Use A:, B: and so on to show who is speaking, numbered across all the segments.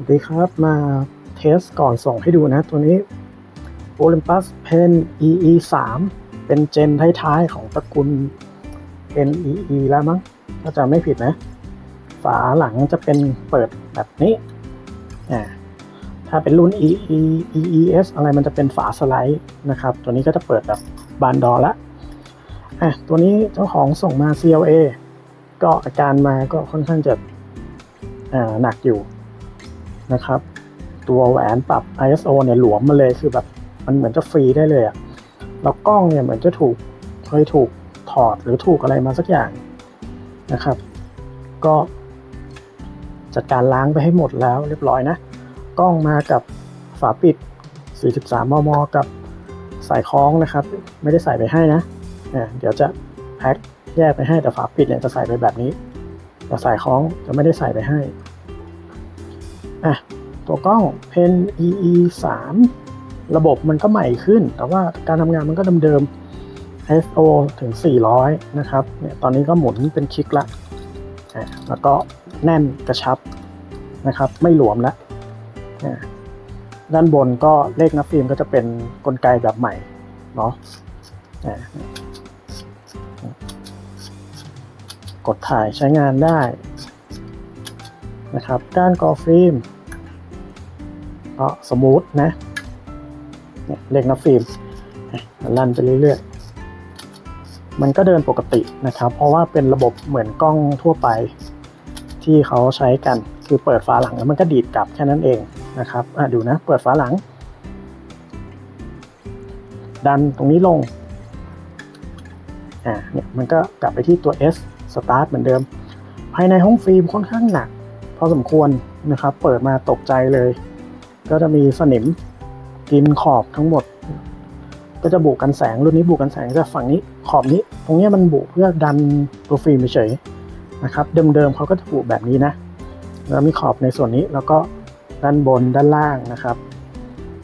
A: สวัสดีครับมาเทสก่อนส่งให้ดูนะ ตัวนี้ Olympus Pen EE 3เป็นเจนท้ายๆ ของตระกูล Pen EE แล้วมั้งถ้าจำไม่ผิดนะ ฝาหลังจะเป็นเปิดแบบนี้อ่าถ้าเป็นรุ่น EE EES อะไรมันจะเป็นฝาสไลด์นะครับ ตัวนี้ก็จะเปิดแบบบานดอละอะตัวนี้เจ้าของส่งมา CLA ก็อาการมาก็ค่อนข้างจะอ่าหนักอยู่ นะครับ ตัวแหวนปรับ ISO เนี่ยหลวมมาเลยคือแบบมันเหมือนจะฟรีได้เลยอะแล้วกล้องเนี่ยเหมือนจะถูกเคยถูกถอดหรือถูกอะไรมาสักอย่างนะครับ ก็จัดการล้างไปให้หมดแล้วเรียบร้อยนะ กล้องมากับฝาปิด 43 มม กับสายคล้องนะครับ ไม่ได้ใส่ไปให้นะเดี๋ยวจะแพ็คแยกไปให้แต่ฝาปิดเนี่ยจะใส่ไปแบบนี้ แต่สายคล้องจะไม่ได้ใส่ไปให้ อะตัวกล้อง Pen EE 3ระบบมันก็ใหม่ขึ้น แต่ว่าการทำงานมันก็เดิมๆ ISO ถึง 400 นะครับเนี่ยตอนนี้ก็หมุนเป็นคลิกละอะแล้วก็แน่นกระชับนะครับ ไม่หลวมแล้วอะด้านบนก็เลขนับฟิล์มก็จะเป็นกลไกแบบใหม่เนาะกดถ่ายใช้งานได้ นะครับก้านกอฟิล์มก็สมูทนะเนี่ยเลขนับฟิล์มลั่นไปเรื่อยๆ มันก็เดินปกตินะครับ เพราะว่าเป็นระบบเหมือนกล้องทั่วไปที่เขาใช้กันคือเปิดฝาหลังแล้วมันก็ดีดกลับแค่นั้นเองนะครับอะดูนะ เปิดฝาหลัง ดันตรงนี้ลงอ่าเนี่ยมันก็กลับไปที่ตัว S Start เหมือนเดิม ภายในห้องฟิล์มค่อนข้างหนัก พอสมควรนะครับ เปิดมาตกใจเลย ก็จะมีสนิมกินขอบทั้งหมด ก็จะบุกกันแสงรุ่นนี้บุกกันแสงจากฝั่งนี้ขอบนี้ ตรงนี้มันบุเพื่อดันตัวฟิล์มเฉยนะครับ เดิมๆเขาก็จะบุแบบนี้นะ แล้วมีขอบในส่วนนี้แล้วก็ด้านบนด้านล่างนะครับ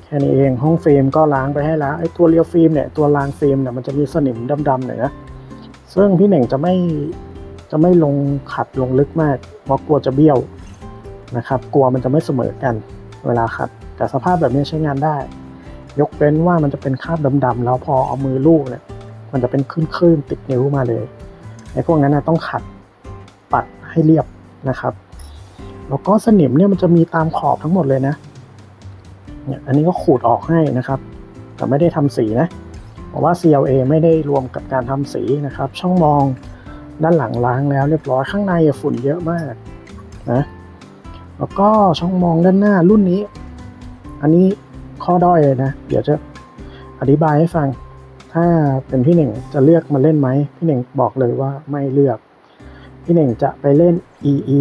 A: แค่นี้เองห้องฟิล์มก็ล้างไปให้แล้วไอ้ตัวเรียวฟิล์มเนี่ยตัวรางฟิล์มเนี่ยมันจะมีสนิมดำๆหน่อยนะซึ่งพี่เหน่งจะไม่จะไม่ลงขัดลงลึกมากเพราะกลัวจะเบี้ยว นะครับ กลัวมันจะไม่เสมอกันเวลาขัด แต่สภาพแบบนี้ใช้งานได้ ยกเว้นว่ามันจะเป็นคราบดำๆแล้วพอเอามือลูบเนี่ยมันจะเป็นคลื่นๆติดนิ้วมาเลยไอ้พวกนั้นนะต้องขัดปัดให้เรียบนะครับ แล้วก็สนิมเนี่ยมันจะมีตามขอบทั้งหมดเลยนะเนี่ยอันนี้ก็ขูดออกให้นะครับ แต่ไม่ได้ทำสีนะเพราะว่า CLA ไม่ได้รวมกับการทำสีนะครับ ช่องมองด้านหลังล้างแล้วเรียบร้อยข้างในฝุ่นเยอะมากนะ แล้วก็ช่องมองด้านหน้ารุ่นนี้ อันนี้ข้อด้อยเลยนะ เดี๋ยวจะอธิบายให้ฟัง ถ้าเป็นพี่หนึ่งจะเลือกมาเล่นไหม พี่หนึ่งบอกเลยว่าไม่เลือก พี่หนึ่งจะไปเล่น EE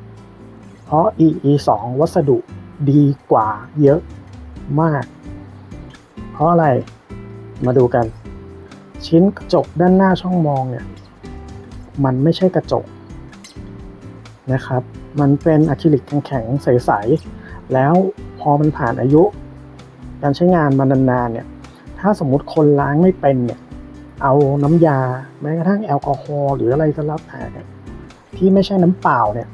A: 2เพราะ EE 2วัสดุดีกว่าเยอะมาก เพราะอะไร มาดูกัน ชิ้นกระจกด้านหน้าช่องมองเนี่ย มันไม่ใช่กระจก นะครับ มันเป็นอะคริลิกแข็งๆใสๆแล้วพอมันผ่านอายุ การใช้งานมานานๆเนี่ย ถ้าสมมุติคนล้างไม่เป็นเนี่ย เอาน้ำยาแม้กระทั่งแอลกอฮอล์หรืออะไรก็แล้วแต่เนี่ยที่ไม่ใช่น้ำเปล่าเนี่ย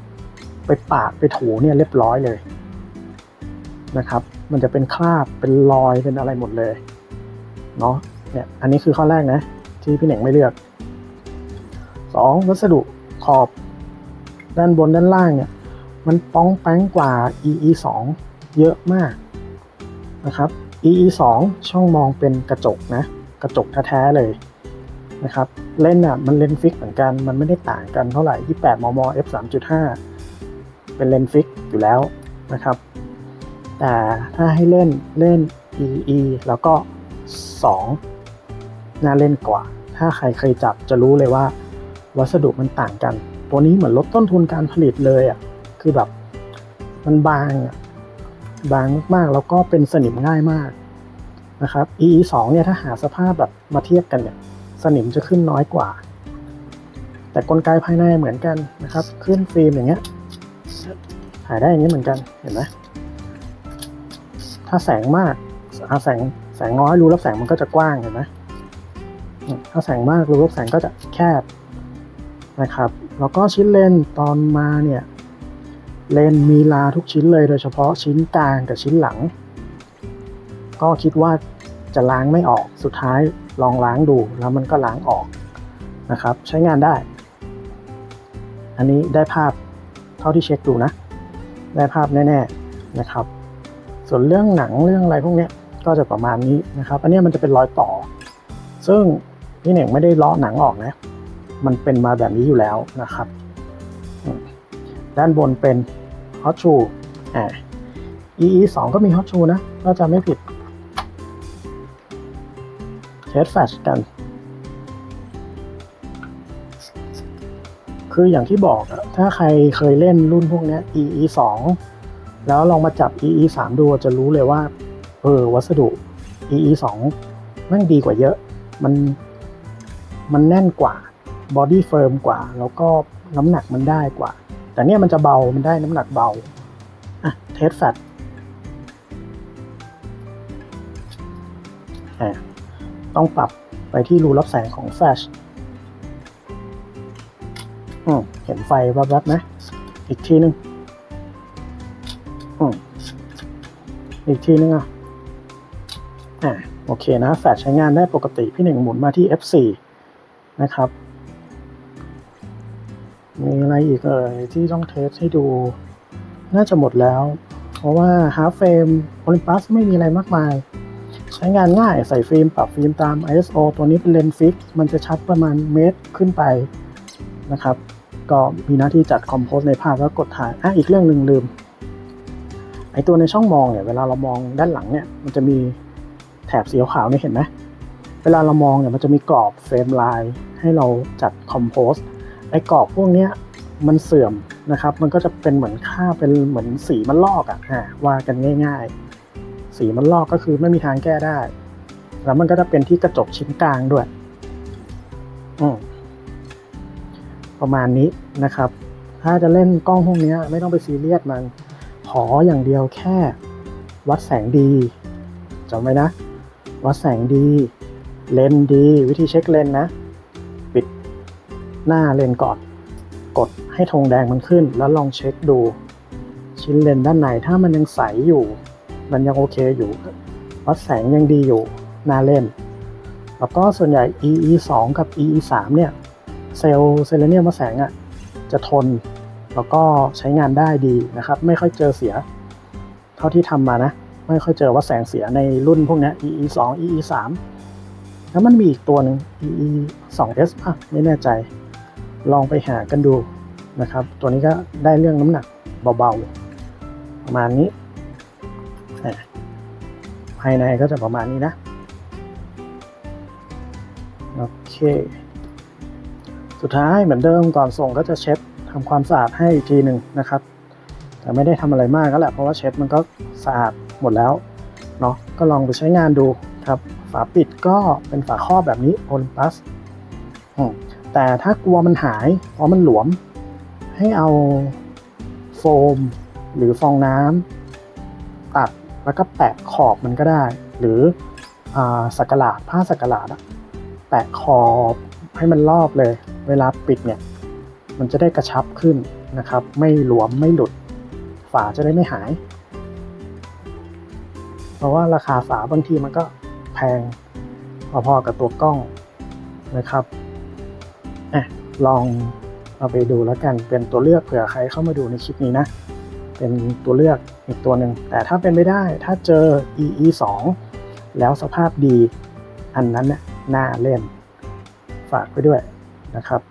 A: ไปปาดไปถูเนี่ยเรียบร้อยเลยนะครับ มันจะเป็นคราบเป็นรอยเป็นอะไรหมดเลยเนาะเนี่ยอันนี้คือข้อแรกนะ ที่พี่เหน่งไม่เลือกสองวัสดุขอบ ด้านบนด้านล่างเนี่ยมันป้องแป้งกว่า EE 2เยอะมากนะครับ EE 2ช่องมองเป็นกระจกนะกระจกแท้ๆเลยนะครับเลนส์อะมันเลนส์ฟิกเหมือนกันมันไม่ได้ต่างกันเท่าไหร่ 28 มม f 3.5 เป็นเลนส์ฟิกอยู่แล้วนะครับ แต่ถ้าให้เล่นเล่น EE แล้วก็ 2 น่าเล่นกว่า ถ้าใครเคยจับจะรู้เลยว่า วัสดุมันต่างกัน ตัวนี้เหมือนลดต้นทุนการผลิตเลยอะคือแบบมันบางอะบางมากๆ แล้วก็เป็นสนิมง่ายมากนะครับ EE 2เนี่ยถ้าหาสภาพแบบมาเทียบกันเนี่ยสนิมจะขึ้นน้อยกว่า แต่กลไกภายในเหมือนกันนะครับ ขึ้นฟิล์มอย่างเงี้ยถ่ายได้อย่างนี้เหมือนกันเห็นไหมถ้าแสงมากอาแสงแสงน้อยรูรับแสงมันก็จะกว้างเห็นไหมถ้าแสงมากรูรับแสงก็จะแคบนะครับ แล้วก็ชิ้นเลนตอนมาเนี่ยเลนมีลาทุกชิ้นเลยโดยเฉพาะชิ้นกลางกับชิ้นหลัง ก็คิดว่าจะล้างไม่ออกสุดท้ายลองล้างดูแล้วมันก็ล้างออกนะครับ ใช้งานได้ อันนี้ได้ภาพเท่าที่เช็คดูนะ ได้ภาพแน่ๆนะครับ ส่วนเรื่องหนังเรื่องอะไรพวกนี้ก็จะประมาณนี้นะครับ อันนี้มันจะเป็นรอยต่อ ซึ่งพี่เหน่งไม่ได้เลาะหนังออกนะ มันเป็นมาแบบนี้อยู่แล้วนะครับ ด้านบนเป็น hot shoe อ่า EE 2ก็มี hot shoe นะก็จะไม่ผิดเทสแฟชกัน คืออย่างที่บอกอะถ้าใครเคยเล่นรุ่นพวกเนี้ย EE 2แล้วลองมาจับ EE 3ดูจะรู้เลยว่า เออ วัสดุ EE 2แม่งดีกว่าเยอะ มัน มันแน่นกว่า บอดี้เฟิร์มกว่า แล้วก็น้ำหนักมันได้กว่า แต่เนี่ยมันจะเบา มันได้น้ำหนักเบา อะ เทสแฟตอะต้องปรับไปที่รูรับแสงของแฟลชอืมเห็นไฟแวบๆไหมอีกทีนึงอืมอีกทีนึงอะอ่าโอเคนะ แฟลชใช้งานได้ปกติพี่หนึ่งหมุนมาที่ F4 นะครับ มีอะไรอีกเอ่ยที่ต้องเทสให้ดู น่าจะหมดแล้ว เพราะว่า Half Frame Olympus ไม่มีอะไรมากมาย ใช้งานง่ายใส่ฟิล์มปรับฟิล์มตาม ISO ตัวนี้เป็นเลนส์ฟิก มันจะชัดประมาณเมตรขึ้นไปนะครับ ก็มีหน้าที่จัดคอมโพสในภาพแล้วกดถ่ายอะอีกเรื่องหนึ่งลืมไอตัวในช่องมองเนี่ยเวลาเรามองด้านหลังเนี่ยมันจะมีแถบสีขาวเนี่ยเห็นไหมเวลาเรามองเนี่ยมันจะมีกรอบเฟรมไลายให้เราจัดคอมโพส ไอ้กรอบพวกเนี้ยมันเสื่อมนะครับ มันก็จะเป็นเหมือนค่าเป็นเหมือนสีมันลอกอะ่ะว่ากันง่าย ๆ สีมันลอกก็คือไม่มีทางแก้ได้ แล้วมันก็จะเป็นที่กระจกชิ้นกลางด้วย อืมประมาณนี้นะครับ ถ้าจะเล่นกล้องพวกนี้ไม่ต้องไปซีเรียสมัน ขออย่างเดียวแค่ วัดแสงดีจำไว้นะ วัดแสงดี เลนดี วิธีเช็คเลนนะ หน้าเลนก่อน กดให้ธงแดงมันขึ้น แล้วลองเช็คดู ชิ้นเลนด้านในถ้ามันยังใสอยู่ มันยังโอเคอยู่วัดแสงยังดีอยู่หน้าเล่น แล้วก็ส่วนใหญ่ EE 2กับ EE 3เนี่ย เซลล์เซเลเนียมวัดแสงอะ่ะจะทน แล้วก็ใช้งานได้ดีนะครับ ไม่ค่อยเจอเสีย เท่าที่ทำมานะ ไม่ค่อยเจอว่าแสงเสียในรุ่นพวกเนี้ย EE 2 EE 3แล้วมันมีอีกตัวหนึ่ง EE 2S อะ ไม่แน่ใจ ลองไปหากันดูนะครับ ตัวนี้ก็ได้เรื่องน้ำหนักเบาๆ ประมาณนี้ ภายในก็จะประมาณนี้นะ โอเค สุดท้ายเหมือนเดิมก่อนส่งก็จะเช็ดทำความสะอาดให้อีกทีหนึ่งนะครับ แต่ไม่ได้ทำอะไรมากก็แหละเพราะว่าเช็ดมันก็สะอาดหมดแล้วเนาะก็ลองไปใช้งานดูครับ ฝาปิดก็เป็นฝาครอบแบบนี้ Olympus อืม แต่ถ้ากลัวมันหายเพราะมันหลวม ให้เอาโฟม หรือฟองน้ำตัดแล้วก็แปะขอบมันก็ได้ หรืออสักหลาดผ้าสักหลาดแปะขอบให้มันรอบเลย เวลาปิดเนี่ยมันจะได้กระชับขึ้นนะครับ ไม่หลวมไม่หลุด ฝาจะได้ไม่หาย เพราะว่าราคาฝาบางทีมันก็แพงพอๆกับตัวกล้องนะครับ ลองเอาไปดูแล้วกันเป็นตัวเลือกเผื่อใครเข้ามาดูในคลิปนี้นะ เป็นตัวเลือกอีกตัวหนึ่งแต่ถ้าเป็นไม่ได้ถ้าเจอ EE 2แล้วสภาพดีอันนั้นเนี่ยน่าเล่นฝากไปด้วยนะครับ